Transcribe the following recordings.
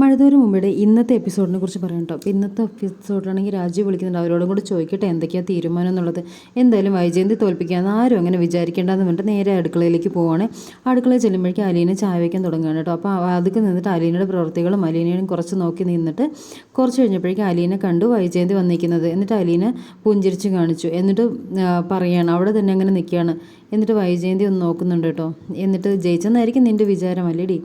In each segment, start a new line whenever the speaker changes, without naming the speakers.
മഴതോരും മുമ്പേ ഇന്നത്തെ എപ്പിസോഡിനെ കുറിച്ച് പറയാം കേട്ടോ. അപ്പോൾ ഇന്നത്തെ എപ്പിസോഡിലാണെങ്കിൽ രാജീവ് വിളിക്കുന്നുണ്ട്. അവരോടും കൂടി ചോദിക്കട്ടെ എന്തൊക്കെയാണ് തീരുമാനം എന്നുള്ളത്. എന്തായാലും വൈജയന്തി തോൽപ്പിക്കാമെന്ന് ആരും അങ്ങനെ വിചാരിക്കേണ്ടെന്ന് പറഞ്ഞിട്ട് നേരെ അടുക്കളയിലേക്ക് പോവാണ്. അടുക്കളയിൽ ചെല്ലുമ്പോഴേക്കും അലീനെ ചായ വയ്ക്കാൻ തുടങ്ങുകയാണ് കേട്ടോ. അപ്പോൾ അതൊക്കെ നിന്നിട്ട് അലീനയുടെ പ്രവൃത്തികളും അലീനയും കുറച്ച് നോക്കി നിന്നിട്ട് കുറച്ച് കഴിഞ്ഞപ്പോഴേക്കും അലീനെ കണ്ടു വൈജയന്തി വന്നിരിക്കുന്നത്. എന്നിട്ട് അലീന പുഞ്ചിരിച്ച് കാണിച്ചു. എന്നിട്ട് പറയുകയാണ് അവിടെ തന്നെ അങ്ങനെ നിൽക്കുകയാണ്. എന്നിട്ട് വൈജയന്തി ഒന്ന് നോക്കുന്നുണ്ട് കേട്ടോ. എന്നിട്ട് ജയിച്ചെന്നായിരിക്കും നിന്റെ വിചാരം അല്ലേടി?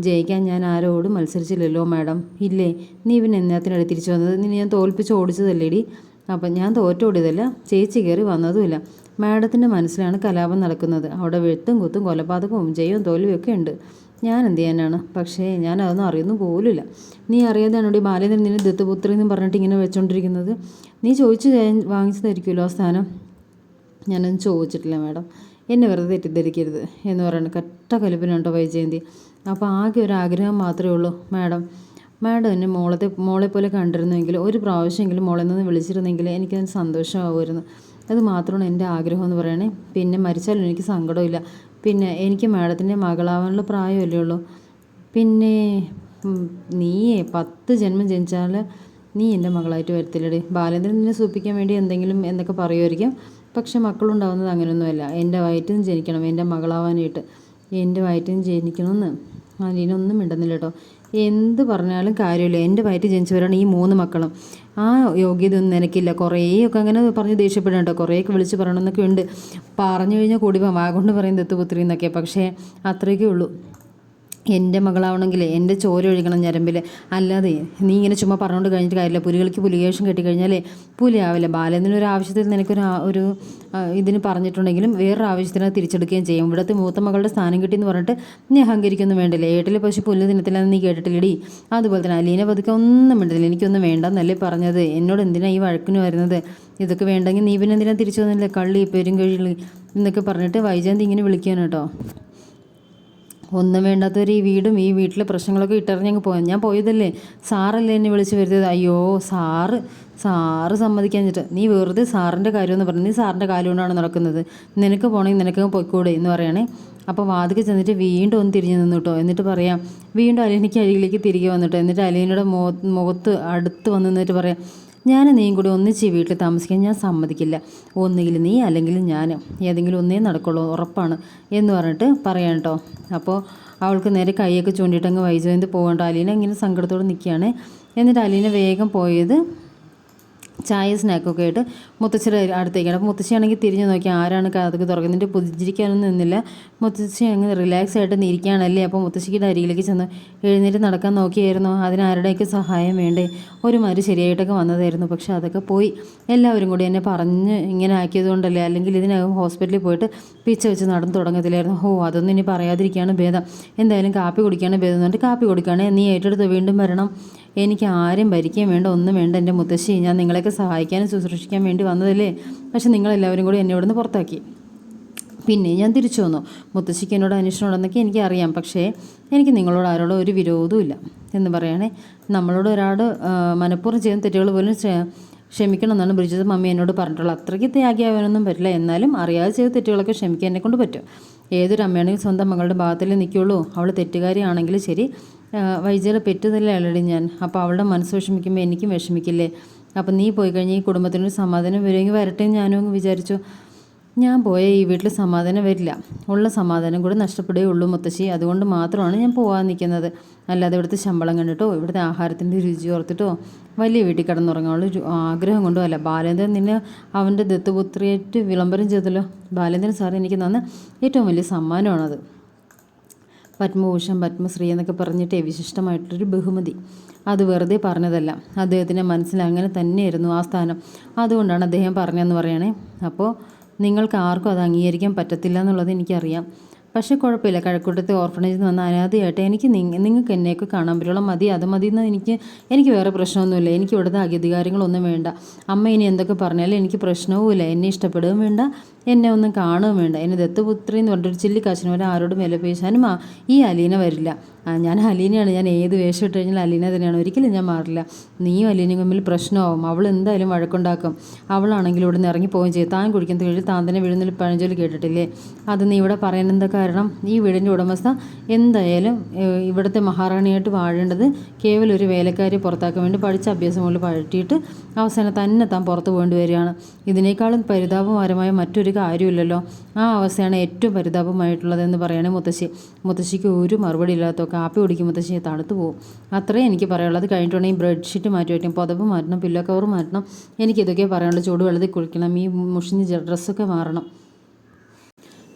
ജയിക്കാൻ ഞാൻ ആരോടും മത്സരിച്ചില്ലല്ലോ മാഡം. ഇല്ലേ നീ പിന്നെ എന്നാത്തിനടി തിരിച്ചു വന്നത്? നീ ഞാൻ തോൽപ്പിച്ച് ഓടിച്ചതല്ലേടി? അപ്പം ഞാൻ തോറ്റോടിയതല്ല ചേച്ചി കയറി വന്നതുമില്ല. മാഡത്തിന്റെ മനസ്സിലാണ് കലാപം നടക്കുന്നത്. അവിടെ വെട്ടും കുത്തും കൊലപാതകവും ജയവും തോൽവിയും ഒക്കെ ഉണ്ട്. ഞാൻ എന്ത് ചെയ്യാനാണ്? പക്ഷേ ഞാൻ അതൊന്നും അറിയുന്നു പോലുമില്ല. നീ അറിയാതെയാണോടി ബാലേന്ദ്രൻ നിന്നെ ദത്തുപുത്രി എന്ന് പറഞ്ഞിട്ട് ഇങ്ങനെ വെച്ചുകൊണ്ടിരിക്കുന്നത് നീ ചോദിച്ചു വാങ്ങിച്ചതായിരിക്കുമല്ലോ ആ സ്ഥാനം? ഞാനൊന്നും ചോദിച്ചിട്ടില്ല മാഡം. എന്നെ വെറുതെ തെറ്റിദ്ധരിക്കരുത് എന്ന് പറയുന്നത് കട്ട കലിപ്പിനുണ്ടോ വൈജയന്തി. അപ്പോൾ ആകെ ഒരു ആഗ്രഹം മാത്രമേ ഉള്ളൂ മാഡം. മാഡം എന്നെ മോളത്തെ മോളെ പോലെ കണ്ടിരുന്നെങ്കിൽ ഒരു പ്രാവശ്യമെങ്കിലും മോളെ നിന്ന് വിളിച്ചിരുന്നെങ്കിൽ എനിക്കതിന് സന്തോഷമാവുമായിരുന്നു. അത് മാത്രമാണ് എന്റെ ആഗ്രഹം എന്ന് പറയണേ. പിന്നെ മരിച്ചാലും എനിക്ക് സങ്കടമില്ല പിന്നെ എനിക്ക് മാഡത്തിന്റെ മകളാവാനുള്ള പ്രായമല്ലേ ഉള്ളൂ. പിന്നെ നീയേ പത്ത് ജന്മം ജനിച്ചാൽ നീ എന്റെ മകളായിട്ട് വരത്തില്ലടേ. ബാലേന്ദ്രൻ നിന്നെ സൂപ്പിക്കാൻ വേണ്ടി എന്തെങ്കിലും എന്നൊക്കെ പറയുമായിരിക്കും. പക്ഷെ മക്കളുണ്ടാവുന്നത് അങ്ങനെയൊന്നുമല്ല. എന്റെ വയറ്റിൽ നിന്ന് ജനിക്കണം എന്റെ മകളാവാനായിട്ട് എന്റെ വയറ്റിൽ നിന്ന് ജനിക്കണമെന്ന് അലീനൊന്നും മിണ്ടുന്നില്ല കേട്ടോ. എന്ത് പറഞ്ഞാലും കാര്യമില്ല. എന്റെ വയറ്റിൽ ജനിച്ചവരാണ് ഈ മൂന്ന് മക്കളും. ആ യോഗ്യതയൊന്നും നിനക്കില്ല. കുറേയൊക്കെ അങ്ങനെ പറഞ്ഞ് ദേഷ്യപ്പെടണം കേട്ടോ. കുറേയൊക്കെ വിളിച്ച് പറയണമെന്നൊക്കെ ഉണ്ട്. പറഞ്ഞു കഴിഞ്ഞാൽ കൂടി വാ കൊണ്ട് പറയും ദത്തുപുത്രി എന്നൊക്കെ പക്ഷേ അത്രയൊക്കെ ഉള്ളൂ. എന്റെ മകളാവണമെങ്കിൽ എന്റെ ചോര ഒഴുകണം ഞരമ്പിൽ അല്ലാതെ നീ ഇങ്ങനെ ചുമ്മാ പറഞ്ഞുകൊണ്ട് കഴിഞ്ഞിട്ട് കാര്യമില്ല. പുലികൾക്ക് പുലികേഷം കെട്ടിക്കഴിഞ്ഞാലേ പുലിയാവില്ല. ബാലേന്ദ്രൻ ഒരു ആവശ്യത്തിൽ നിനക്കൊരു ഒരു ഇതിന് പറഞ്ഞിട്ടുണ്ടെങ്കിലും വേറൊരു ആവശ്യത്തിന് തിരിച്ചെടുക്കുകയും ചെയ്യും. ഇവിടുത്തെ മൂത്ത മകളുടെ സ്ഥാനം കിട്ടിയെന്ന് പറഞ്ഞിട്ട് നീ അഹങ്കരിക്കൊന്നും വേണ്ടില്ല. ഏട്ടിലെ പശു പുല്ല് തിന്നത്തില്ലെന്ന് നീ കേട്ടിട്ടില്ലടി. അതുപോലെ തന്നെ അലീനെ പതുക്കെ ഒന്നും വേണ്ടില്ല എനിക്കൊന്നും വേണ്ടെന്നല്ലേ പറഞ്ഞത്. എന്നോട് എന്തിനാണ് ഈ വഴക്കിന് വരുന്നത്? ഇതൊക്കെ വേണ്ടെങ്കിൽ നീ പിന്നെ എന്തിനാണ് തിരിച്ചു വന്നില്ല? കള്ളി പെരും കഴിയുള്ളി എന്നൊക്കെ പറഞ്ഞിട്ട് വൈജയന്തി ഇങ്ങനെ വിളിക്കാനാണ് കേട്ടോ. ഒന്നും വേണ്ടാത്തവർ ഈ വീടും ഈ വീട്ടിലെ പ്രശ്നങ്ങളൊക്കെ ഇട്ടറിഞ്ഞങ്ങ് പോയത് ഞാൻ പോയതല്ലേ? സാറല്ലേ എന്നെ വിളിച്ച് വരുത്തിയത്? അയ്യോ സാറ് സാറ് സമ്മതിക്കാൻ ചിട്ട് നീ വെറുതെ സാറിന്റെ കാര്യമെന്ന് പറഞ്ഞു. നീ സാറിന്റെ കാര്യം കൊണ്ടാണ് നടക്കുന്നത്. നിനക്ക് പോകണമെങ്കിൽ നിനക്ക് പൊയ്ക്കൂടെ എന്ന് പറയണേ അപ്പോൾ വാതിക്ക് ചെന്നിട്ട് വീണ്ടും ഒന്ന് തിരിഞ്ഞു നിന്നു കേട്ടോ. എന്നിട്ട് പറയാം വീണ്ടും അലീനയ്ക്ക് അരികിലേക്ക് തിരികെ വന്നിട്ടോ എന്നിട്ട് അലീനയുടെ മുഖ മുഖത്ത് അടുത്ത് വന്ന് നിന്നിട്ട് പറയാം ഞാൻ നീയും കൂടി ഒന്നിച്ച് വീട്ടിൽ താമസിക്കാൻ ഞാൻ സമ്മതിക്കില്ല. ഒന്നുകിൽ നീ അല്ലെങ്കിൽ ഞാൻ. ഏതെങ്കിലും ഒന്നേ നടക്കുള്ളൂ ഉറപ്പാണ് എന്ന് പറഞ്ഞിട്ട് പറയാം കേട്ടോ അപ്പോൾ അവൾക്ക് നേരെ കൈയൊക്കെ ചൂണ്ടിയിട്ടങ്ങ് പോകേണ്ട പോകണ്ട അലീന ഇങ്ങനെ സങ്കടത്തോടെ നിൽക്കുകയാണ് എന്നിട്ട് അലീന വേഗം പോയത് ചായ സ്നാക്കൊക്കെ ആയിട്ട് മുത്തശ്ശിയുടെ അടുത്തേക്കാണ്. അപ്പോൾ മുത്തശ്ശിയാണെങ്കിൽ തിരിഞ്ഞു നോക്കി ആരാണ് കഥക്ക് തുറക്കുന്നിട്ട് പുതിച്ചിരിക്കാനൊന്നും നിന്നില്ല. മുത്തശ്ശി അങ്ങനെ റിലാക്സ് ആയിട്ട് നിൽക്കുകയാണല്ലേ അപ്പോൾ മുത്തശ്ശിയുടെ അരികിലേക്ക് ചെന്ന് എഴുന്നേറ്റ് നടക്കാൻ നോക്കിയായിരുന്നു. അതിന് ആരുടെയൊക്കെ സഹായം വേണ്ടേ? ഒരുമാതിരി ശരിയായിട്ടൊക്കെ വന്നതായിരുന്നു. പക്ഷേ അതൊക്കെ പോയി. എല്ലാവരും കൂടി എന്നെ പറഞ്ഞ് ഇങ്ങനെ ആക്കിയതുകൊണ്ടല്ലേ? അല്ലെങ്കിൽ ഇതിനകം ഹോസ്പിറ്റലിൽ പോയിട്ട് പിച്ച വെച്ച് നടന്ന് തുടങ്ങത്തില്ലായിരുന്നു. ഓ അതൊന്നും ഇനി പറയാതിരിക്കുകയാണ് ഭേദം. എന്തായാലും കാപ്പി കുടിക്കുകയാണ് ഭേദം എന്ന് പറഞ്ഞിട്ട് കാപ്പി കൊടുക്കുകയാണ്. നീ ഏറ്റെടുത്ത് വീണ്ടും വരണം. എനിക്ക് ആരും ഭരിക്കുകയും വേണ്ട ഒന്നും വേണ്ട എന്റെ മുത്തശ്ശി. ഞാൻ നിങ്ങളെയൊക്കെ സഹായിക്കാനും ശുശ്രൂഷിക്കാൻ വേണ്ടി വന്നതല്ലേ? പക്ഷെ നിങ്ങളെല്ലാവരും കൂടി എന്നെ ഇവിടുന്ന് പുറത്താക്കി. പിന്നെ ഞാൻ തിരിച്ചു വന്നു. മുത്തശ്ശിക്ക് എന്നോട് അന്വേഷണം ഉണ്ടെന്നൊക്കെ എനിക്കറിയാം. പക്ഷേ എനിക്ക് നിങ്ങളോട് ആരോടും ഒരു വിരോധവും ഇല്ല. എന്ന് പറയണേ നമ്മളോട് ഒരാൾ മനഃപൂർവം ചെയ്യുന്ന തെറ്റുകൾ പോലും ക്ഷമിക്കണം എന്നാണ് ബ്രിജിത് മമ്മി എന്നോട് പറഞ്ഞിട്ടുള്ളത്. അത്രയ്ക്ക് ത്യാഗിയാവാനൊന്നും പറ്റില്ല. എന്നാലും അറിയാതെ ചെയ്ത തെറ്റുകളൊക്കെ ക്ഷമിക്കാൻ എന്നെ കൊണ്ട് പറ്റും. ഏതൊരു അമ്മയാണെങ്കിലും സ്വന്തം മകളുടെ ഭാഗത്തല്ലേ നിൽക്കുള്ളൂ അവൾ തെറ്റുകാരിയാണെങ്കിലും ശരി. വൈജയുടെ പെറ്റുതല്ലേ അല്ലടി ഞാൻ. അപ്പോൾ അവളുടെ മനസ്സ് വിഷമിക്കുമ്പോൾ എനിക്കും വിഷമിക്കില്ലേ? അപ്പം നീ പോയി കഴിഞ്ഞാൽ ഈ കുടുംബത്തിനൊരു സമാധാനം വരുമെങ്കിൽ വരട്ടെ ഞാനും അങ്ങ് വിചാരിച്ചു. ഞാൻ പോയ ഈ വീട്ടിൽ സമാധാനം വരില്ല. ഉള്ള സമാധാനം കൂടെ നഷ്ടപ്പെടുകയേ ഉള്ളൂ മുത്തശ്ശി. അതുകൊണ്ട് മാത്രമാണ് ഞാൻ പോകാൻ നിൽക്കുന്നത്. അല്ലാതെ ഇവിടുത്തെ ശമ്പളം കണ്ടിട്ടോ ഇവിടുത്തെ ആഹാരത്തിന്റെ രുചി ഓർത്തിട്ടോ വലിയ വീട്ടിൽ കിടന്നുറങ്ങാനുള്ള ഒരു ആഗ്രഹം കൊണ്ടോ അല്ല. ബാലേന്ദ്രൻ നിന്നെ അവന്റെ ദത്തുപുത്രിയായിട്ട് വിളംബരം ചെയ്തല്ലോ. ബാലേന്ദ്രൻ സാർ എനിക്ക് തന്ന ഏറ്റവും വലിയ സമ്മാനമാണത്. പത്മഭൂഷൺ പത്മശ്രീ എന്നൊക്കെ പറഞ്ഞിട്ട് വിശിഷ്ടമായിട്ടൊരു ബഹുമതി. അത് വെറുതെ പറഞ്ഞതല്ല. അദ്ദേഹത്തിന്റെ മനസ്സിൽ അങ്ങനെ തന്നെയായിരുന്നു ആ സ്ഥാനം. അതുകൊണ്ടാണ് അദ്ദേഹം പറഞ്ഞതെന്ന് പറയണേ അപ്പോൾ നിങ്ങൾക്ക് ആർക്കും അത് അംഗീകരിക്കാൻ പറ്റത്തില്ല എന്നുള്ളത് എനിക്കറിയാം. പക്ഷേ കുഴപ്പമില്ല. കഴക്കൂട്ടത്തെ ഓർഫണേജിൽ നിന്ന് വന്ന അനാഥയായിട്ട് എനിക്ക് നിങ്ങൾക്ക് എന്നെയൊക്കെ കാണാൻ പറ്റുള്ള. മതി അത് മതി എന്ന് എനിക്ക് എനിക്ക് വേറെ പ്രശ്നമൊന്നുമില്ല. എനിക്ക് ഇവിടുത്തെ അധികാരങ്ങളൊന്നും വേണ്ട. അമ്മ ഇനി എന്തൊക്കെ പറഞ്ഞാലും എനിക്ക് പ്രശ്നവുമില്ല. എന്നെ ഇഷ്ടപ്പെടുകയും വേണ്ട. എന്നെ ഒന്നും കാണുകയും വേണ്ട. എന്നെ ദത്തുപുത്രി എന്ന് പറഞ്ഞിട്ടൊരു ചില്ലിക്കാശിന് വരെ ആരോടും വില പേശാനും ആ ഈ അലീന വരില്ല. ഞാൻ അലീനയാണ്. ഞാൻ ഏത് വേഷം ഇട്ട് കഴിഞ്ഞാൽ അലീന തന്നെയാണ്. ഒരിക്കലും ഞാൻ മാറില്ല. നീയും അലീനയും തമ്മിൽ പ്രശ്നമാവും. അവൾ എന്തായാലും വഴക്കുണ്ടാക്കും. അവളാണെങ്കിൽ ഇവിടെ നിന്ന് ഇറങ്ങി പോവുകയും ചെയ്യും. താൻ കുടിക്കുന്ന കഴിഞ്ഞ് താൻ തന്നെ വീഴുന്നൊരു പഴഞ്ചൊല്ലി കേട്ടിട്ടില്ലേ? അത് നീ ഇവിടെ പറയുന്നത് കാരണം? ഈ വീടിന്റെ ഉടമസ്ഥ എന്തായാലും ഇവിടുത്തെ മഹാറാണിയായിട്ട് വാഴേണ്ടത് കേവലം ഒരു വേലക്കാരി പുറത്താക്കാൻ വേണ്ടി പഠിച്ച അഭ്യാസം കൊണ്ട് പഴറ്റിയിട്ട് അവസാനം തന്നെ താൻ പുറത്ത് പോകേണ്ടി വരികയാണ്. ഇതിനേക്കാളും പരിതാപകരമായ മറ്റൊരു കാര്യമില്ലല്ലോ. ആ അവസ്ഥയാണ് ഏറ്റവും പരിതാപമായിട്ടുള്ളതെന്ന് പറയണേ മുത്തശ്ശി. മുത്തശ്ശിക്ക് ഒരു മറുപടി ഇല്ലാത്തോ കാപ്പി കുടിക്കും മുത്തശ്ശി തണുത്തു പോകും അത്രയും എനിക്ക് പറയാനുള്ളത് കഴിഞ്ഞിട്ടുണ്ടെങ്കിൽ ബെഡ്ഷീറ്റ് മാറ്റി വയ്ക്കും. പുതപ്പ് മാറ്റണം പില്ലോ കവർ മാറ്റണം. എനിക്കിതൊക്കെ പറയാനുള്ളൂ. ചൂടുവെള്ളത്തിൽ കുളിക്കണം. ഈ മുഷിഞ്ഞ് ഡ്രസ്സൊക്കെ മാറണം.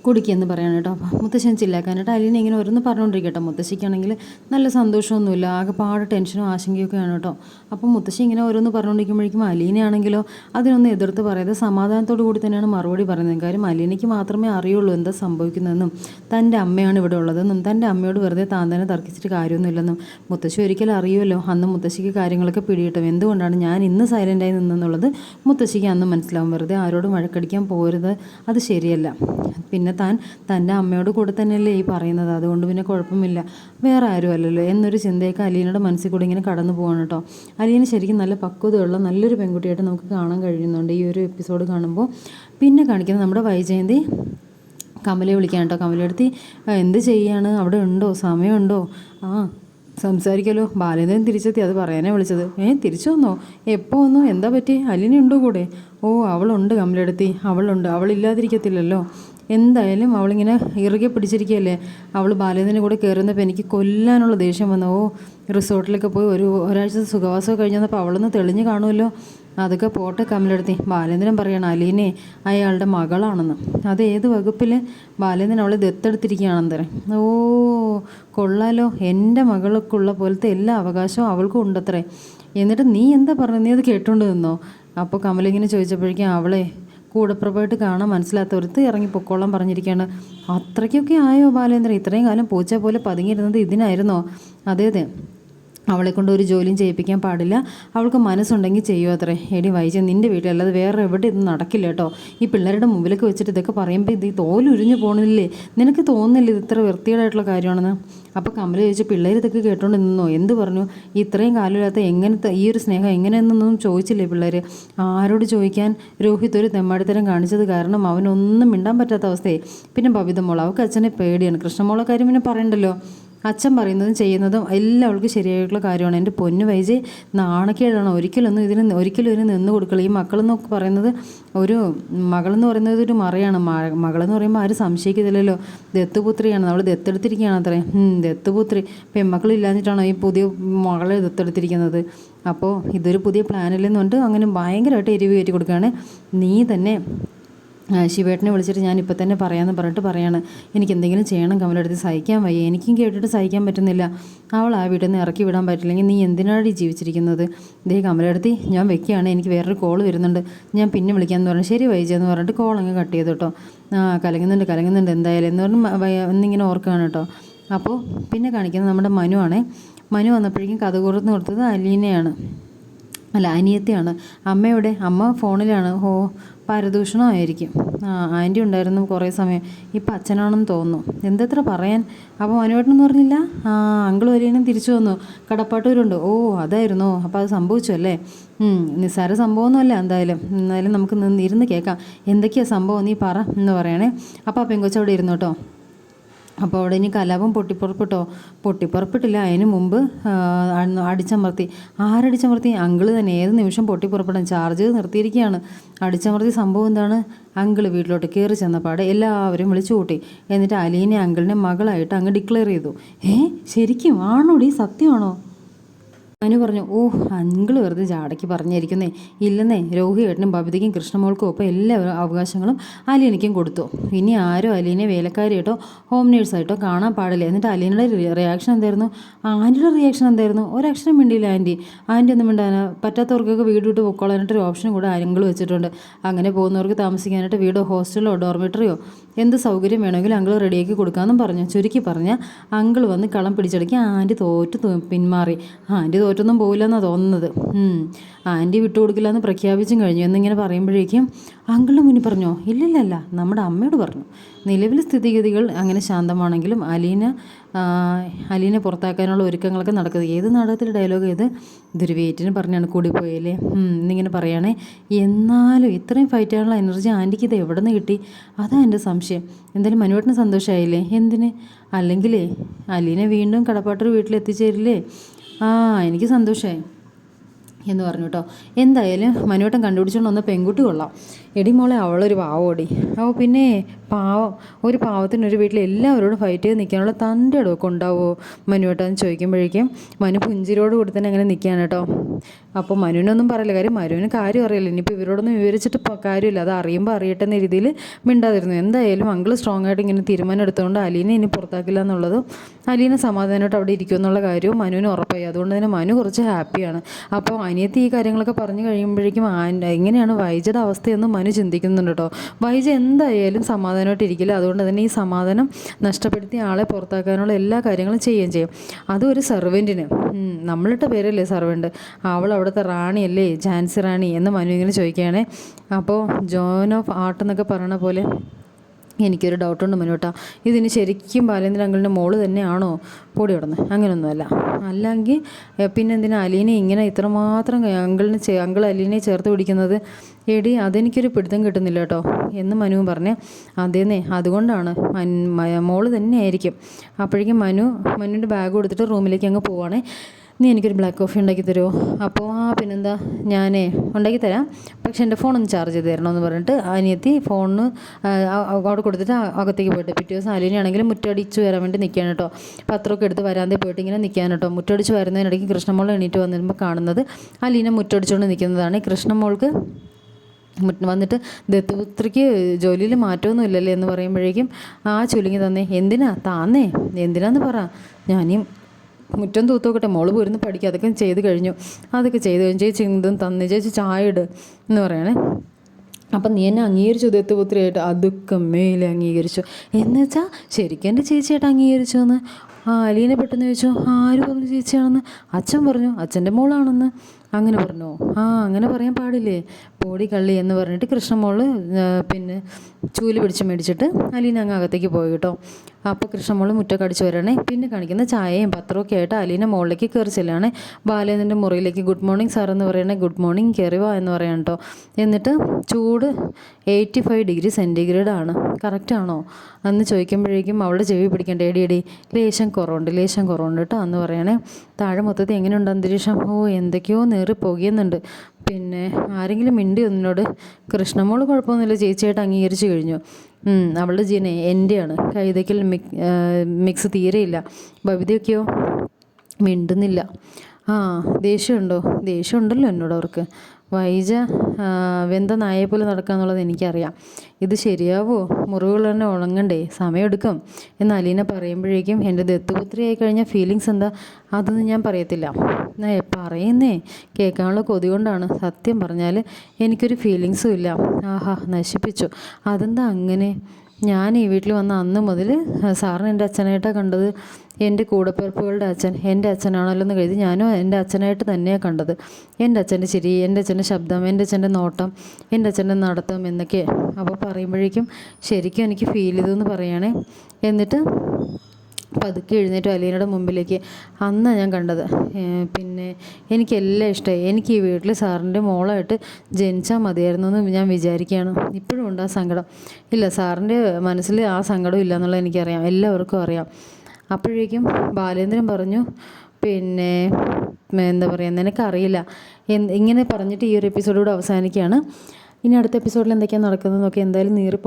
കുടിക്കുമെന്ന് പറയണം കേട്ടോ. അപ്പം മുത്തശ്ശൻ ചില്ലാക്കാനായിട്ട് അലീന ഇങ്ങനെ ഓരോന്ന് പറഞ്ഞുകൊണ്ടിരിക്കട്ടോ മുത്തശ്ശിക്കാണെങ്കിൽ നല്ല സന്തോഷമൊന്നുമില്ല. ആകെ പാട് ടെൻഷനും ആശങ്കയൊക്കെയാണ് കേട്ടോ. അപ്പം മുത്തശ്ശി ഇങ്ങനെ ഓരോന്ന് പറഞ്ഞുകൊണ്ടിരിക്കുമ്പോഴേക്കും അലീനയാണെങ്കിലോ അതിനൊന്നും എതിർത്ത് പറയാതെ സമാധാനത്തോടു കൂടി തന്നെയാണ് മറുപടി പറയുന്നത്. കാര്യം അലീനയ്ക്ക് മാത്രമേ അറിയുള്ളൂ എന്താ സംഭവിക്കുന്നതെന്നും തന്റെ അമ്മയാണ് ഇവിടെ ഉള്ളതെന്നും തന്റെ അമ്മയോട് വെറുതെ താൻ തന്നെ തർക്കിച്ചിട്ട് കാര്യമൊന്നുമില്ലെന്നും മുത്തശ്ശി ഒരിക്കലും അറിയുമല്ലോ. അന്ന് മുത്തശ്ശിക്ക് കാര്യങ്ങളൊക്കെ പിടിയിട്ടും എന്തുകൊണ്ടാണ് ഞാൻ ഇന്ന് സൈലന്റായി നിന്നെന്നുള്ളത് മുത്തശ്ശിക്ക് അന്ന് മനസ്സിലാവും. വെറുതെ ആരോടും വഴക്കടിക്കാൻ പോരുത്. അത് ശരിയല്ല. പിന്നെ താൻ തന്റെ അമ്മയോട് കൂടെ തന്നെയല്ലേ ഈ പറയുന്നത്. അതുകൊണ്ട് പിന്നെ കുഴപ്പമില്ല. വേറെ ആരും അല്ലല്ലോ. എന്നൊരു ചിന്തയൊക്കെ അലീനയുടെ മനസ്സിൽ കൂടി ഇങ്ങനെ കടന്നു പോകണം കേട്ടോ. അലീന ശരിക്കും നല്ല പക്വതയുള്ള നല്ലൊരു പെൺകുട്ടിയായിട്ട് നമുക്ക് കാണാൻ കഴിയുന്നുണ്ട് ഈ ഒരു എപ്പിസോഡ് കാണുമ്പോൾ. പിന്നെ കാണിക്കുന്നത് നമ്മുടെ വൈജയന്തി. കമലയെ വിളിക്കാൻ കേട്ടോ. കമലയെടുത്തി എന്ത് ചെയ്യാണ്? അവിടെ ഉണ്ടോ? സമയമുണ്ടോ? ആ സംസാരിക്കലോ. ബാലേന്ദ്രൻ തിരിച്ചെത്തി. അത് പറയാനേ വിളിച്ചത്. ഏ തിരിച്ചു വന്നോ? എപ്പോൾ വന്നു? എന്താ പറ്റി അലിനുണ്ടോ കൂടെ? ഓ അവളുണ്ട് കമലെടുത്തി അവളുണ്ട്. അവളില്ലാതിരിക്കത്തില്ലല്ലോ. എന്തായാലും അവളിങ്ങനെ ഇറുകെ പിടിച്ചിരിക്കുകയല്ലേ? അവൾ ബാലേന്ദ്രന്റെ കൂടെ കയറുന്നപ്പോൾ എനിക്ക് കൊല്ലാനുള്ള ദേഷ്യം വന്നു. ഓ റിസോർട്ടിലൊക്കെ പോയി ഒരു ഒരാഴ്ച സുഖവാസം കഴിഞ്ഞപ്പോൾ അവളൊന്ന് തെളിഞ്ഞു കാണുമല്ലോ. അതൊക്കെ പോട്ടെ കമലെടുത്തി. ബാലേന്ദ്രൻ പറയണം അലീനെ അയാളുടെ മകളാണെന്ന്. അത് ഏത് വകുപ്പിൽ ബാലേന്ദ്രൻ അവളെ ദത്തെടുത്തിരിക്കുകയാണെന്ന് ഓ കൊള്ളാലോ. എന്റെ മകൾക്കുള്ള പോലത്തെ എല്ലാ അവകാശവും അവൾക്കും ഉണ്ടത്രേ. എന്നിട്ട് നീ എന്താ പറഞ്ഞത് നീ അത് കേട്ടോണ്ട് നിന്നോ? അപ്പോൾ കമലിങ്ങനെ ചോദിച്ചപ്പോഴേക്കും അവളെ കൂടപ്പുറപ്പായിട്ട് കാണാൻ മനസ്സിലാത്തവർക്ക് ഇറങ്ങി പൊക്കോളം പറഞ്ഞിരിക്കുകയാണ്. അത്രയ്ക്കൊക്കെ ആയോ ബാലേന്ദ്രൻ? ഇത്രയും കാലം പൂച്ച പോലെ പതുങ്ങിയിരുന്നത് ഇതിനായിരുന്നോ? അതെ അതെ. അവളെ കൊണ്ട് ഒരു ജോലിയും ചെയ്യിപ്പിക്കാൻ പാടില്ല. അവൾക്ക് മനസ്സുണ്ടെങ്കിൽ ചെയ്യുമോ അത്രേ. എടി വൈജ നിന്റെ വീട്ടിലല്ലാതെ വേറെ എവിടെ ഇത് നടക്കില്ല കേട്ടോ. ഈ പിള്ളേരുടെ മുമ്പിലൊക്കെ വെച്ചിട്ട് ഇതൊക്കെ പറയുമ്പോൾ ഇത് ഈ തോലുരിഞ്ഞു പോകണില്ലേ നിനക്ക് തോന്നുന്നില്ല ഇത് ഇത്ര വൃത്തികേടായിട്ടുള്ള കാര്യമാണെന്ന്? അപ്പോൾ കമല ചോദിച്ചു പിള്ളേർ ഇതൊക്കെ കേട്ടോണ്ട് നിന്നോ എന്ത് പറഞ്ഞു? ഇത്രയും കാലമില്ലാത്ത എങ്ങനത്തെ ഈ ഒരു സ്നേഹം എങ്ങനെയെന്നൊന്നും ചോദിച്ചില്ലേ പിള്ളേർ ആരോട് ചോദിക്കാൻ രോഹിത് ഒരു തെമ്മാടിത്തരം കാണിച്ചത് കാരണം അവനൊന്നും മിണ്ടാൻ പറ്റാത്ത അവസ്ഥയായി. പിന്നെ ബബിത മോൾ അവൾക്ക് അച്ഛനെ പേടിയാണ്. കൃഷ്ണമോളെ കാര്യം പിന്നെ പറയണ്ടല്ലോ. അച്ഛൻ പറയുന്നതും ചെയ്യുന്നതും എല്ലാം അവൾക്ക് ശരിയായിട്ടുള്ള കാര്യമാണ്. എന്റെ പൊന്നു വൈജി നാണക്കേടാണ്. ഒരിക്കലൊന്നും ഇതിന് ഒരിക്കലും ഇതിന് നിന്ന് കൊടുക്കില്ല ഈ മക്കളെന്നൊക്കെ പറയുന്നത് ഒരു മകളെന്ന് പറയുന്നത് ഒരു മറയാണ്. മകളെന്ന് പറയുമ്പോൾ ആരും സംശയിക്കത്തില്ലല്ലോ. ദത്തുപുത്രിയാണ്. അവൾ ദത്തെടുത്തിരിക്കുകയാണ് അത്രേ ദത്തുപുത്രി. പെൺമക്കളില്ലാഞ്ഞിട്ടാണോ ഈ പുതിയ മകളെ ദത്തെടുത്തിരിക്കുന്നത്? അപ്പോൾ ഇതൊരു പുതിയ പ്ലാനിൽ നിന്നുണ്ട് അങ്ങനെ ഭയങ്കരമായിട്ട് എരിവ് കയറ്റി കൊടുക്കുകയാണ്. നീ തന്നെ ശിവേട്ടനെ വിളിച്ചിട്ട് ഞാൻ ഇപ്പം തന്നെ പറയാമെന്ന് പറഞ്ഞിട്ട് പറയാണ് എനിക്ക് എന്തെങ്കിലും ചെയ്യണം കമലെടുത്ത് സഹിക്കാൻ വയ്യ. എനിക്കും കേട്ടിട്ട് സഹിക്കാൻ പറ്റുന്നില്ല. അവൾ ആ വീട്ടിൽ നിന്ന് ഇറക്കി വിടാൻ പറ്റില്ലെങ്കിൽ നീ എന്തിനാണ് ജീവിച്ചിരിക്കുന്നത്? ദേ കമലെടുത്തി ഞാൻ വെക്കുകയാണ്. എനിക്ക് വേറൊരു കോൾ വരുന്നുണ്ട്. ഞാൻ പിന്നെ വിളിക്കാമെന്ന് പറഞ്ഞു. ശരി വൈജയെന്ന് പറഞ്ഞിട്ട് കോൾ അങ്ങ് കട്ട് ചെയ്തു കേട്ടോ. ആ കലങ്ങുന്നുണ്ട് കലങ്ങുന്നുണ്ട്. എന്തായാലും എന്ന് പറഞ്ഞ് എന്നിങ്ങനെ ഓർക്കുകയാണ് കേട്ടോ. അപ്പോൾ പിന്നെ കാണിക്കുന്നത് നമ്മുടെ മനു ആണേ. മനു വന്നപ്പോഴേക്കും കഥ കൊടുത്ത് കൊടുത്തത് അലീനയാണ്. അല്ല അനിയത്തിയാണ്. അമ്മയുടെ അമ്മ ഫോണിലാണ്. ഓ പരദൂഷണമായിരിക്കും. ആന്റി ഉണ്ടായിരുന്നു കുറേ സമയം. ഇപ്പം അച്ഛനാണെന്ന് തോന്നുന്നു. എന്തെത്ര പറയാൻ? അപ്പോൾ മനുവേട്ടനെന്ന് പറഞ്ഞില്ല ആ അങ്കിൾ വരെയും തിരിച്ചു വന്നു. കടപ്പാട്ടൂരുണ്ട്. ഓ അതായിരുന്നോ? അപ്പോൾ അത് സംഭവിച്ചു അല്ലേ? നിസ്സാര സംഭവമൊന്നുമല്ല എന്തായാലും. എന്തായാലും നമുക്ക് നിന്ന് ഇരുന്ന് കേൾക്കാം. എന്തൊക്കെയാണ് സംഭവം? നീ പറ എന്ന് പറയണേ. അപ്പോൾ പെങ്കൊച്ചവിടെ ഇരുന്നു കേട്ടോ. അപ്പോൾ അവിടെ ഇനി കലാപം പൊട്ടിപ്പുറപ്പെട്ടോ? പൊട്ടിപ്പുറപ്പെട്ടില്ല. അതിന് മുമ്പ് അടിച്ചമർത്തി. ആരടിച്ചമർത്തി? അങ്കിൾ തന്നെ. ഏത് നിമിഷം പൊട്ടിപ്പുറപ്പെടാൻ ചാർജ് നിർത്തിയിരിക്കുകയാണ്? അടിച്ചമർത്തി സംഭവം എന്താണ്? അങ്കിൾ വീട്ടിലോട്ട് കയറി ചെന്നപ്പാടെ എല്ലാവരും വിളിച്ചു കൂട്ടി. എന്നിട്ട് അലീനെ അങ്കിളിനെ മകളായിട്ട് അങ്ങ് ഡിക്ലെയർ ചെയ്തു. ഏ? ശരിക്കും ആണോടി? സത്യമാണോ? അനു പറഞ്ഞു ഓ അങ്കിൾ വെറുതെ ജാടയ്ക്ക് പറഞ്ഞിരിക്കുന്നേ. ഇല്ലെന്നേ രോഹിയേട്ടനും ബബിതയ്ക്കും കൃഷ്ണമോൾക്കും ഒപ്പം എല്ലാ അവകാശങ്ങളും അലീനയ്ക്കും കൊടുത്തു. ഇനി ആരോ അലീനെ വേലക്കാരിയായിട്ടോ ഹോം നേഴ്സായിട്ടോ കാണാൻ പാടില്ല. എന്നിട്ട് അലീനയുടെ റിയാക്ഷൻ എന്തായിരുന്നു? ആന്റിയുടെ റിയാക്ഷൻ എന്തായിരുന്നു? ഒരക്ഷരം മിണ്ടിയില്ല ആന്റി ആന്റി ഒന്നും മിണ്ടാന പറ്റാത്തവർക്കൊക്കെ വീട് വിട്ട് പൊക്കോളാനായിട്ടൊരു ഓപ്ഷൻ കൂടെ അങ്കിൾ വെച്ചിട്ടുണ്ട്. അങ്ങനെ പോകുന്നവർക്ക് താമസിക്കാനായിട്ട് വീടോ ഹോസ്റ്റലോ ഡോർമെറ്ററിയോ എന്ത് സൗകര്യം വേണമെങ്കിലും അങ്കിൾ റെഡിയാക്കി കൊടുക്കാമെന്നും പറഞ്ഞു ചുരുക്കി പറഞ്ഞ അങ്കിൾ വന്ന് കളം പിടിച്ചടക്കി ആന്റി തോറ്റ് പിന്മാറി. ആന്റി തോറ്റൊന്നും പോയില്ലെന്നാണ് തോന്നുന്നത്. ഉം. വിട്ടു വിട്ടുകൊടുക്കില്ല എന്ന് പ്രഖ്യാപിച്ചും കഴിഞ്ഞു. എന്നിങ്ങനെ പറയുമ്പോഴേക്കും അങ്കിളിന് മുന്നിൽ പറഞ്ഞോ ഇല്ലില്ലല്ല നമ്മുടെ അമ്മയോട് പറഞ്ഞു. നിലവിലെ സ്ഥിതിഗതികൾ അങ്ങനെ ശാന്തമാണെങ്കിലും അലീന അലീനെ പുറത്താക്കാനുള്ള ഒരുക്കങ്ങളൊക്കെ നടക്കുന്നത് ഏത് നാടകത്തിലെ ഡയലോഗ് ഏത്? ഇതൊരു വെയിറ്റിന് പറഞ്ഞാണ് കൂടിപ്പോയല്ലേ എന്നിങ്ങനെ പറയുകയാണേ എന്നാലും ഇത്രയും ഫൈറ്റ് എനർജി ആന്റിക്ക് ഇത് എവിടെ നിന്ന് കിട്ടി? അതാ എന്റെ സംശയം. എന്തായാലും മനുവേട്ടന് സന്തോഷമായില്ലേ എന്തിന്? അല്ലെങ്കിലേ അലീനെ വീണ്ടും കടപ്പാട്ടൂർ വീട്ടിലെത്തിച്ചേരില്ലേ? ആ എനിക്ക് സന്തോഷമായി എന്ന് പറഞ്ഞു കേട്ടോ എന്തായാലും മനുവട്ടം കണ്ടുപിടിച്ചുകൊണ്ട് ഒന്ന് പെൺകുട്ടി കൊള്ളാം. എടി മോളെ അവളൊരു പാവോടി. അപ്പോൾ പിന്നെ പാവം ഒരു പാവത്തിന് ഒരു വീട്ടിൽ എല്ലാവരോടും ഫൈറ്റ് ചെയ്ത് നിൽക്കാനുള്ള തന്റെ ഇടമൊക്കെ ഉണ്ടാവുമോ മനുവേട്ടാന്ന് ചോദിക്കുമ്പോഴേക്കും മനു പുഞ്ചിരോട് കൂടി തന്നെ അങ്ങനെ നിൽക്കുകയാണ് കേട്ടോ. അപ്പോൾ മനുവിനൊന്നും പറയില്ല. കാര്യം മനുവിന് കാര്യം അറിയില്ല. ഇനിയിപ്പോൾ ഇവരോടൊന്നും വിവരിച്ചിട്ട് കാര്യമില്ല. അത് അറിയുമ്പോൾ അറിയട്ടെ എന്ന രീതിയിൽ മിണ്ടാതിരുന്നു. എന്തായാലും അങ്കിൾ സ്ട്രോങ് ആയിട്ട് ഇങ്ങനെ തീരുമാനം എടുത്തുകൊണ്ട് അലീനെ ഇനി പുറത്താക്കില്ല എന്നുള്ളതും അലീനെ സമാധാനമായിട്ട് അവിടെ ഇരിക്കും എന്നുള്ള കാര്യവും മനുവിന് ഉറപ്പായി. അതുകൊണ്ട് തന്നെ മനു കുറച്ച് ഹാപ്പിയാണ് അപ്പോൾ അനിയത്തി ഈ കാര്യങ്ങളൊക്കെ പറഞ്ഞു കഴിയുമ്പോഴേക്കും എങ്ങനെയാണ് വൈജയുടെ അവസ്ഥയെന്ന് മനു ചിന്തിക്കുന്നുണ്ട് കേട്ടോ. വൈജ എന്തായാലും സമാധാനമായിട്ട് ഇരിക്കില്ല. അതുകൊണ്ട് തന്നെ ഈ സമാധാനം നഷ്ടപ്പെടുത്തിയ ആളെ പുറത്താക്കാനുള്ള എല്ലാ കാര്യങ്ങളും ചെയ്യുകയും ചെയ്യും. അതും ഒരു സെർവന്റിന് നമ്മളിട്ട പേരല്ലേ സെർവന്റ് അവൾ അവിടുത്തെ റാണിയല്ലേ? ജാൻസി റാണി എന്ന് മനു ഇങ്ങനെ ചോദിക്കുകയാണേ. അപ്പോൾ ജോൺ ഓഫ് ആർട്ട് എന്നൊക്കെ പറയണ പോലെ എനിക്കൊരു ഡൗട്ടുണ്ട് മനുവേട്ടാ. ഇതിന് ശരിക്കും ബാലേന്ദ്ര അങ്കിളിന്റെ മോൾ തന്നെയാണോ പൊടി കിടന്ന് അങ്ങനെയൊന്നുമല്ല അല്ലെങ്കിൽ എ, പിന്നെ എന്തിനാ അലീനെ ഇങ്ങനെ ഇത്രമാത്രം അങ്കിളിന് ചേ അങ്കിൾ അലീനെ ചേർത്ത് പിടിക്കുന്നത്? എടി അതെനിക്കൊരു പിടുത്തം കിട്ടുന്നില്ല കേട്ടോ. എന്ന് മനുവും പറഞ്ഞ് അതേന്നേ അതുകൊണ്ടാണ്. മോൾ തന്നെ ആയിരിക്കും തന്നെയായിരിക്കും. അപ്പോഴേക്കും മനു മനുവിന്റെ ബാഗ് കൊടുത്തിട്ട് റൂമിലേക്ക് അങ്ങ് പോവാണേ. നീ എനിക്കൊരു ബ്ലാക്ക് കോഫി ഉണ്ടാക്കി തരുമോ അപ്പോൾ ആ പിന്നെന്താ? ഞാനേ ഉണ്ടാക്കി തരാം. പക്ഷെ എന്റെ ഫോൺ ഒന്ന് ചാർജ് ചെയ്ത് തരണമെന്ന് പറഞ്ഞിട്ട് അനിയത്തി ഫോണിന് അവിടെ കൊടുത്തിട്ട് അകത്തേക്ക് പോയിട്ട് പിറ്റേ ദിവസം അലീനയാണെങ്കിലും മുറ്റടിച്ച് വരാൻ വേണ്ടി നിൽക്കുകയാണ് കേട്ടോ. പത്രമൊക്കെ എടുത്ത് വരാതെ പോയിട്ട് ഇങ്ങനെ നിൽക്കാൻ കേട്ടോ. മുറ്റടിച്ച് വരുന്നതിനിടയ്ക്ക് കൃഷ്ണമോൾ എണീറ്റ് വന്നിരുമ്പോൾ കാണുന്നത് അലീന മുറ്റടിച്ചുകൊണ്ട് നിൽക്കുന്നതാണ്. കൃഷ്ണമോൾക്ക് വന്നിട്ട് ദത്തുപുത്രിക്ക് ജോലിയിൽ മാറ്റമൊന്നും ഇല്ലല്ലേ എന്ന് പറയുമ്പോഴേക്കും ആ ചുലുങ്ങി തന്നെ. എന്തിനാ? താന്നേ. എന്തിനാന്ന് പറ. ഞാനീ മുറ്റം തൂത്തോക്കട്ടെ മോൾ പോയിരുന്ന് പഠിക്കുക അതൊക്കെ ചെയ്ത് കഴിഞ്ഞു. അതൊക്കെ ചെയ്ത് കഴിഞ്ഞ് ചേച്ചി ഇതും തന്നു ചേച്ചി ചായ ഇട് എന്ന് പറയണേ. അപ്പം നീ എന്നെ അംഗീകരിച്ചു ദത്തുപുത്രിയായിട്ട് അതൊക്കെ മേലെ അംഗീകരിച്ചു. എന്ന് വെച്ചാൽ ശരിക്കും എന്റെ ചേച്ചിയായിട്ട് അംഗീകരിച്ചു എന്ന്. ആ അലീനെ പെട്ടെന്ന് ചോദിച്ചു ആര് പറഞ്ഞു ചേച്ചിയാണെന്ന്? അച്ഛൻ പറഞ്ഞു അച്ഛന്റെ മോളാണെന്ന്. അങ്ങനെ പറഞ്ഞു. ആ അങ്ങനെ പറയാൻ പാടില്ലേ? പോടി കള്ളി എന്ന് പറഞ്ഞിട്ട് കൃഷ്ണമോൾ പിന്നെ ചൂൽ പിടിച്ച് മേടിച്ചിട്ട് അലീന അങ്ങ് അകത്തേക്ക് പോയി കേട്ടോ. അപ്പോൾ കൃഷ്ണമോൾ മുറ്റക്കടിച്ച് വരണേ പിന്നെ കാണിക്കുന്ന ചായയും പത്രവും ഒക്കെ ആയിട്ട് അലീന മുകളിലേക്ക് കയറി ചെല്ലുകയാണ്. ബാലേന്ദ്രന്റെ മുറിയിലേക്ക് ഗുഡ് മോർണിംഗ് സാർ എന്ന് പറയണേ ഗുഡ് മോർണിംഗ് കയറി വാ എന്ന് പറയണം കേട്ടോ എന്നിട്ട് ചൂട് എയ്റ്റി ഫൈവ് ഡിഗ്രി സെന്റിഗ്രേഡ് ആണ്? കറക്റ്റാണോ എന്ന് ചോദിക്കുമ്പോഴേക്കും അവളുടെ ചെവി പിടിക്കേണ്ട. എടി എടി ലേശം കുറവുണ്ട് ലേശം കുറവുണ്ട് കേട്ടോ എന്ന് പറയണേ താഴെ മൊത്തത്തിൽ എങ്ങനെയുണ്ട് അന്തരീക്ഷം? ഓ എന്തൊക്കെയോ നേറി പുകയുന്നുണ്ട് പിന്നെ ആരെങ്കിലും മിണ്ടി ഒന്നിനോട് കൃഷ്ണമോൾ കുഴപ്പമൊന്നുമില്ല ചേച്ചിയായിട്ട് അംഗീകരിച്ചു കഴിഞ്ഞു. അവളുടെ ജീനെ എന്റെയാണ് ആ, മിക്സ് തീരെയില്ല. ബബിതയൊക്കെയോ മിണ്ടുന്നില്ല. ആ ദേഷ്യമുണ്ടോ? ദേഷ്യമുണ്ടല്ലോ എന്നോട് അവർക്ക്. വൈജ വെന്ത നായയെ പോലെ നടക്കാന്നുള്ളത് എനിക്കറിയാം. ഇത് ശരിയാവോ? മുറിവുകൾ തന്നെ ഉണങ്ങണ്ടേ? സമയമെടുക്കും. എന്ന് അലീന പറയുമ്പോഴേക്കും എന്റെ ദത്തുപുത്രിയായി കഴിഞ്ഞ ഫീലിങ്സ് എന്താ? അതൊന്നും ഞാൻ പറയത്തില്ല. പറയുന്നേ. കേൾക്കാനുള്ള കൊതി കൊണ്ടാണ്. സത്യം പറഞ്ഞാൽ എനിക്കൊരു ഫീലിങ്സും ഇല്ല. ആഹാ നശിപ്പിച്ചു. അതെന്താ അങ്ങനെ? ഞാൻ ഈ വീട്ടിൽ വന്ന അന്ന് മുതൽ സാറിന് എന്റെ അച്ഛനായിട്ടാണ് കണ്ടത്. എന്റെ കൂടപ്പിറപ്പുകളുടെ അച്ഛൻ എന്റെ അച്ഛനാണല്ലോ എന്ന് കരുതി ഞാനും എന്റെ അച്ഛനായിട്ട് തന്നെയാണ് കണ്ടത്. എന്റെ അച്ഛന്റെ ചിരി എന്റെ അച്ഛന്റെ ശബ്ദം എന്റെ അച്ഛന്റെ നോട്ടം എന്റെ അച്ഛന്റെ നടത്തം എന്നൊക്കെ. അപ്പോൾ പറയുമ്പോഴേക്കും ശരിക്കും എനിക്ക് ഫീൽ ചെയ്തു എന്ന് പറയുകയാണേ എന്നിട്ട് പതുക്കെ എഴുന്നേറ്റ് അലീനയുടെ മുമ്പിലേക്ക്. അന്നാണ് ഞാൻ കണ്ടത്. പിന്നെ എനിക്കെല്ലാം ഇഷ്ടമായി എനിക്ക് ഈ വീട്ടിൽ സാറിന്റെ മോളായിട്ട് ജനിച്ചാൽ മതിയായിരുന്നു എന്ന് ഞാൻ വിചാരിക്കുകയാണ്. ഇപ്പോഴും ഉണ്ട് ആ സങ്കടം. ഇല്ല സാറിന്റെ മനസ്സിൽ ആ സങ്കടം ഇല്ല എന്നുള്ളത് എനിക്കറിയാം. എല്ലാവർക്കും അറിയാം. അപ്പോഴേക്കും ബാലേന്ദ്രൻ പറഞ്ഞു പിന്നെ എന്താ പറയുക നിനക്കറിയില്ല. ഇങ്ങനെ പറഞ്ഞിട്ട് ഈ ഒരു എപ്പിസോഡോട് അവസാനിക്കുകയാണ്. ഇനി അടുത്ത എപ്പിസോഡിൽ എന്തൊക്കെയാണ് നടക്കുന്നതെന്നൊക്കെ എന്തായാലും നീറി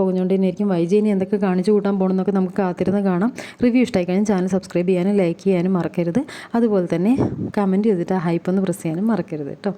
ആയിരിക്കും വൈജയിനി എന്തൊക്കെ കാണിച്ചു കൂട്ടാൻ പോകണമെന്നൊക്കെ നമുക്ക് കാത്തിരുന്ന് കാണാം. റിവ്യൂ ഇഷ്ടമായി കഴിഞ്ഞാൽ ചാനൽ സബ്സ്ക്രൈബ് ചെയ്യാനും ലൈക്ക് ചെയ്യാനും മറക്കരുത്. അതുപോലെ തന്നെ കമന്റ് ചെയ്തിട്ട് ഹൈപ്പ് ഒന്ന് പ്രസ് ചെയ്യാനും മറക്കരുത് കേട്ടോ